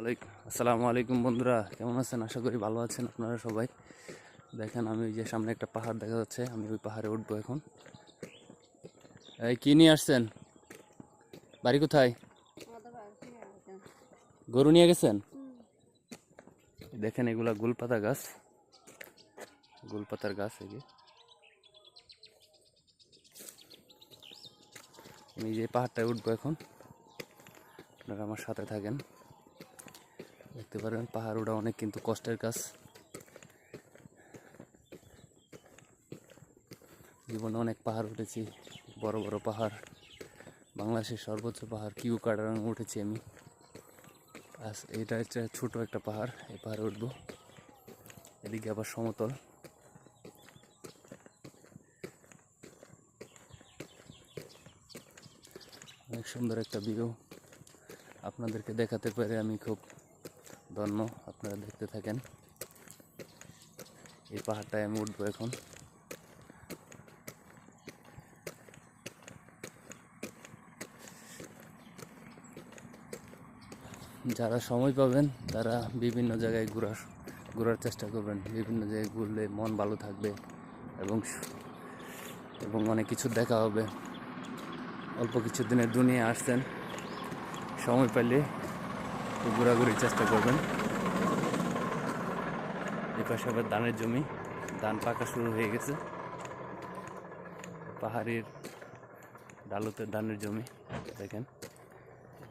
আসসালামু আলাইকুম বন্ধুরা, কেমন আছেন? আশা করি ভালো আছেন আপনারা সবাই। দেখেন, আমি যে সামনে একটা পাহাড় দেখা যাচ্ছে, আমি ওই পাহাড়ে উঠবো এখন। এই, কি নিয়ে আসছেন? বাড়ি কোথায়? গরু নিয়ে গেছেন? দেখেন, এগুলা গুলপাতা গাছ। গুলপাতার গাছ, এই আমি যে পাহাড়টায় উঠবো এখন, আপনারা আমার সাথে থাকেন। দেখতে পারেন পাহাড় ওঠা অনেক কিন্তু কষ্টের কাজ। জীবনে অনেক পাহাড় উঠেছি, বড় বড় পাহাড়। বাংলাদেশের সর্বোচ্চ পাহাড় কিউ কাটারাং উঠেছি আমি। আজ এটা হচ্ছে ছোট একটা পাহাড়, এই পাহাড়ে উঠবো। এদিকে আবার সমতল। অনেক সুন্দর একটা ভিউ। আপনাদেরকে দেখাতে পেরে আমি খুব ধন্য, আপনারা দেখতে থাকেন। এই পাহাড়টায় আমি উঠবো এখন। যারা সময় পাবেন, তারা বিভিন্ন জায়গায় ঘোরার ঘোরার চেষ্টা করবেন। বিভিন্ন জায়গায় ঘুরলে মন ভালো থাকবে এবং এবং অনেক কিছু দেখা হবে। অল্প কিছু দিনের দুনিয়া আসছেন। সময় পেলে একটু ঘোরাঘুরির চেষ্টা করবেন। এই পাশে আবার ধানের জমি। ধান পাকা শুরু হয়ে গেছে। পাহাড়ের ডালুতে ধানের জমি। দেখেন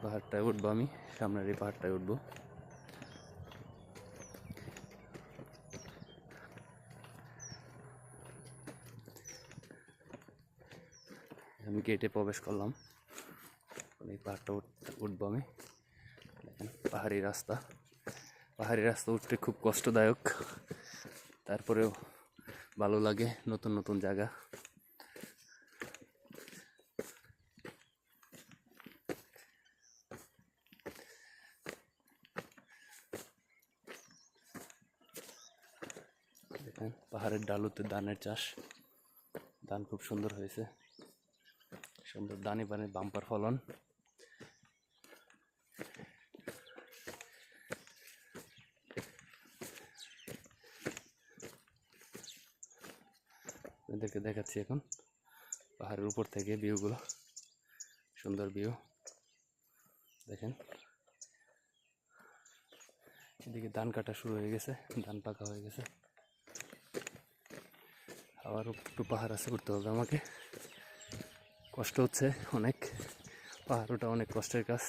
পাহাড়টায় উঠবো আমি, সামনের এই পাহাড়টায় উঠবো। আমি গেটে প্রবেশ করলাম। এই পাহাড়টা উঠ- উঠবো আমি। দেখেন পাহাড়ি রাস্তা। পাহাড়ি রাস্তা উঠতে খুব কষ্টদায়ক। তারপরেও ভালো লাগে নতুন নতুন জায়গা। দেখেন, পাহাড়ের ডালুতে ধানের চাষ। ধান খুব সুন্দর হয়েছে। সুন্দর দানি পানি বাম্পার ফলন। আপনাদেরকে দেখাচ্ছি এখন। পাহাড়ের উপর থেকে ভিউগুলো। সুন্দর ভিউ। দেখেন। এদিকে ধান কাটা শুরু হয়ে গেছে, ধান পাকা হয়ে গেছে। আবার একটু পাহাড় আছে উঠতে হবে আমাকে। কষ্ট হচ্ছে অনেক। পাহাড় ওটা অনেক কষ্টের কাজ।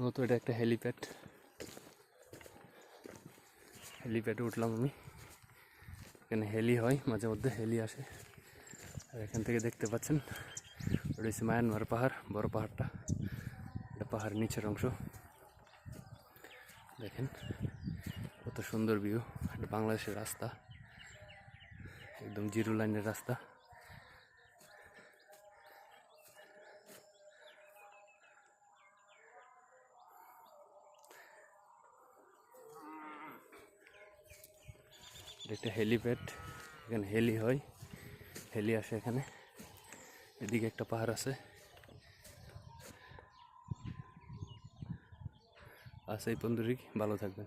মূলত এটা একটা হেলিপ্যাড হেলিপ্যাডে উঠলাম আমি। এখানে হেলি হয়, মাঝে মধ্যে হেলি আসে। আর এখান থেকে দেখতে পাচ্ছেন হচ্ছে মায়ানমার পাহাড়, বড় পাহাড়টা। এটা পাহাড় নিচের অংশ। দেখেন, কত সুন্দর ভিউ এটা বাংলাদেশের রাস্তা। একদম জিরো লাইনের রাস্তা। একটা হেলিপ্যাড এখানে হেলি হয়। হেলি আসে এখানে। এদিকে একটা পাহাড় আছে। আচ্ছা এই পর্যন্তই ভালো থাকবেন।